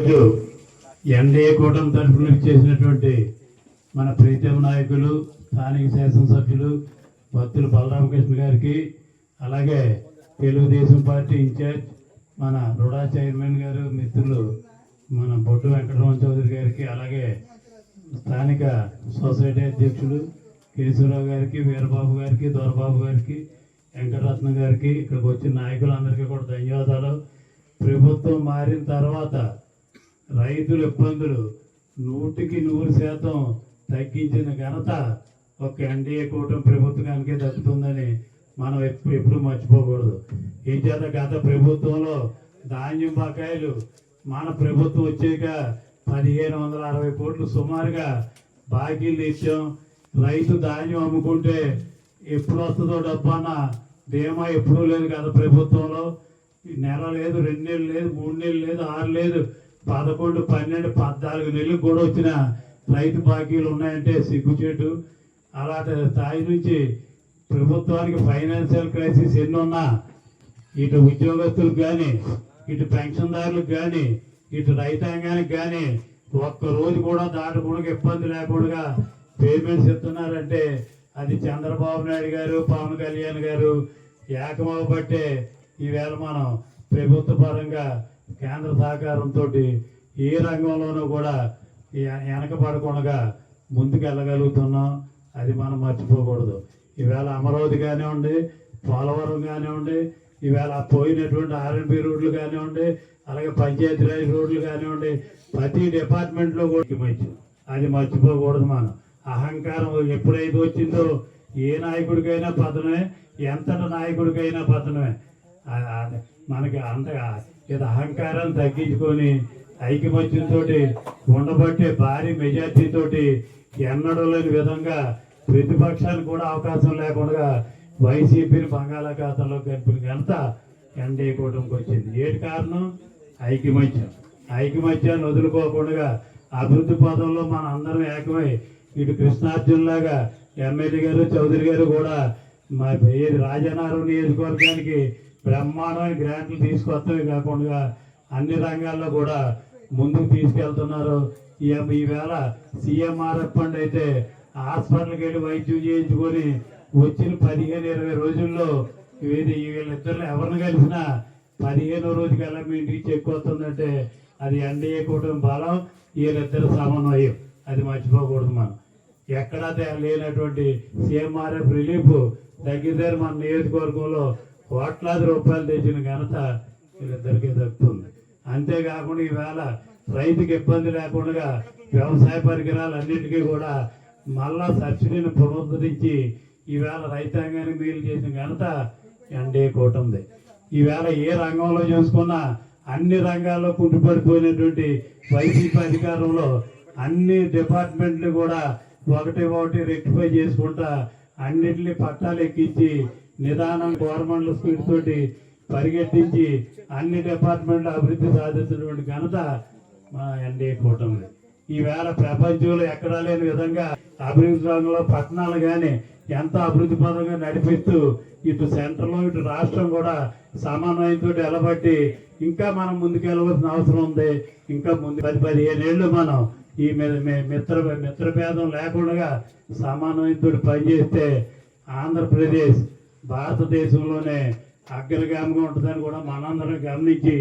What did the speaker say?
NDA కూటమి తరఫున చేసినటువంటి మన ప్రీతం నాయకులు స్థానిక శాసనసభ్యులు భక్తులు బలరామకృష్ణ గారికి అలాగే తెలుగుదేశం పార్టీ ఇన్ఛార్జ్ మన రుడా చైర్మన్ గారు మిత్రులు మన బొట్టు వెంకటరమణ చౌదరి గారికి అలాగే స్థానిక సొసైటీ అధ్యక్షులు కేశవరావు గారికి వీరబాబు గారికి దొరబాబు గారికి వెంకటరత్న గారికి ఇక్కడికి వచ్చిన నాయకులందరికీ కూడా ధన్యవాదాలు. ప్రభుత్వం మారిన తర్వాత రైతుల ఇబ్బందులు నూటికి నూరు శాతం తగ్గించిన ఘనత ఒక ఎన్డీఏ కూటమి ప్రభుత్వానికే దక్కుతుందని మనం ఎప్పుడు ఎప్పుడు మర్చిపోకూడదు. ఈ చేత గత ప్రభుత్వంలో ధాన్యం బకాయిలు మన ప్రభుత్వం వచ్చాక పదిహేను వందల అరవై కోట్లు సుమారుగా బాకీలు ఇచ్చాం. రైతు ధాన్యం అమ్ముకుంటే ఎప్పుడు వస్తుందో డబ్బన్న ధీమా ఎప్పుడూ లేదు గత ప్రభుత్వంలో. నెల లేదు రెండు నెలలు లేదు మూడు నెలలు లేదు ఆరు లేదు. పదకొండు పన్నెండు పద్నాలుగు నెలలు కూడా వచ్చిన రైతు బాకీలు ఉన్నాయంటే సిగ్గుచేటు. అలాంటి స్థాయి నుంచి ప్రభుత్వానికి ఫైనాన్షియల్ క్రైసిస్ ఎన్ని ఉన్నా ఇటు ఉద్యోగస్తులకు కానీ ఇటు పెన్షన్దారులకు కానీ ఇటు రైతాంగానికి కానీ ఒక్క రోజు కూడా దాటకుండా ఇబ్బంది లేకుండా పేమెంట్స్ ఇస్తున్నారంటే అది చంద్రబాబు నాయుడు గారు పవన్ కళ్యాణ్ గారు ఏకమవబట్టే ఈవేళ మనం ప్రభుత్వ పరంగా కేంద్ర సహకారంతో ఏ రంగంలోనూ కూడా వెనకబడకుండా ముందుకు వెళ్ళగలుగుతున్నాం అది మనం మర్చిపోకూడదు. ఈవేళ అమరావతి కానివ్వండి పోలవరం కానివ్వండి ఈవేళ పోయినటువంటి ఆర్ఎన్బి రోడ్లు కానివ్వండి అలాగే పంచాయతీరాజ్ రోడ్లు కానివ్వండి ప్రతి డిపార్ట్మెంట్లో కూడా మంచి అది మర్చిపోకూడదు మనం. అహంకారం ఎప్పుడైతే వచ్చిందో ఏ నాయకుడికైనా పతనమే ఎంతటి నాయకుడికైనా పతనమే. మనకి అంతగా ఇది అహంకారాన్ని తగ్గించుకొని ఐకమత్యంతో ఉండబట్టే భారీ మెజార్టీతోటి ఎన్నడూ లేని విధంగా ప్రతిపక్షాలు కూడా అవకాశం లేకుండా వైసీపీని బంగాళాఖాతంలో కలిపిన ఘనత ఎన్డీఏ కూటమికి వచ్చింది. ఏటి కారణం? ఐకమత్యం. ఐకమత్యాన్ని వదులుకోకుండా అభివృద్ధి పదంలో మన అందరం ఏకమై ఇటు కృష్ణార్జున్లాగా ఎమ్మెల్యే గారు చౌదరి గారు కూడా మా ఏది రాజనారు నియోజకవర్గానికి బ్రహ్మాండమైన గ్రాంట్లు తీసుకొస్తమే కాకుండా అన్ని రంగాల్లో కూడా ముందుకు తీసుకెళ్తున్నారు. ఈవేళ సీఎంఆర్ఎఫ్ ఫండ్ అయితే హాస్పిటల్కి వెళ్ళి వైద్యం చేయించుకొని వచ్చిన పదిహేను ఇరవై రోజుల్లో ఇది వీళ్ళిద్దరు ఎవరిని కలిసినా పదిహేనో రోజుకల్లా మీ ఇంటికి చెక్ వస్తుందంటే అది ఎన్డీఏ కూటమి బలం వీళ్ళిద్దరు సమన్వయం. అది మర్చిపోకూడదు మనం. ఎక్కడా లేనటువంటి సీఎంఆర్ఎఫ్ రిలీఫ్ దగ్గర మన నియోజకవర్గంలో కోట్లాది రూపాయలు తెచ్చిన ఘనత వీళ్ళిద్దరికీ దక్కుతుంది. అంతేకాకుండా ఈవేళ రైతుకి ఇబ్బంది లేకుండా వ్యవసాయ పరికరాలు అన్నిటికీ కూడా మళ్ళా సబ్సిడీని పునరుద్ధరించి ఈవేళ రైతాంగానికి మేలు చేసిన ఘనత ఎన్డీఏ కూటమిది. ఈవేళ ఏ రంగంలో చూసుకున్నా అన్ని రంగాల్లో కుంటుపడిపోయినటువంటి వైసీపీ అధికారంలో అన్ని డిపార్ట్మెంట్లు కూడా ఒకటి ఒకటి రెక్టిఫై చేసుకుంటా అన్నిటిని పట్టాలు ఎక్కించి నిదానం గవర్నమెంట్ స్పీడ్ తోటి పరిగెత్తించి అన్ని డిపార్ట్మెంట్లు అభివృద్ధి సాధించినటువంటి ఘనత మా ఎన్డీఏ కూటమి ఈవేళ ప్రపంచంలో ఎక్కడా లేని విధంగా అభివృద్ధి రంగంలో పట్టణాలు కానీ ఎంత అభివృద్ధి పదంగా నడిపిస్తూ ఇటు సెంటర్లో ఇటు రాష్ట్రం కూడా సమన్వయంతో ఎలబట్టి ఇంకా మనం ముందుకెళ్ళవలసిన అవసరం ఉంది. ఇంకా ముందు పది పదిహేను ఏళ్ళు మనం ఈ మీ- మిత్ర మిత్రభేదం లేకుండా సమన్వయంతో పనిచేస్తే ఆంధ్రప్రదేశ్ భారతదేశంలోనే అగ్రగామిగా ఉంటుందని కూడా మనందరం గమనించి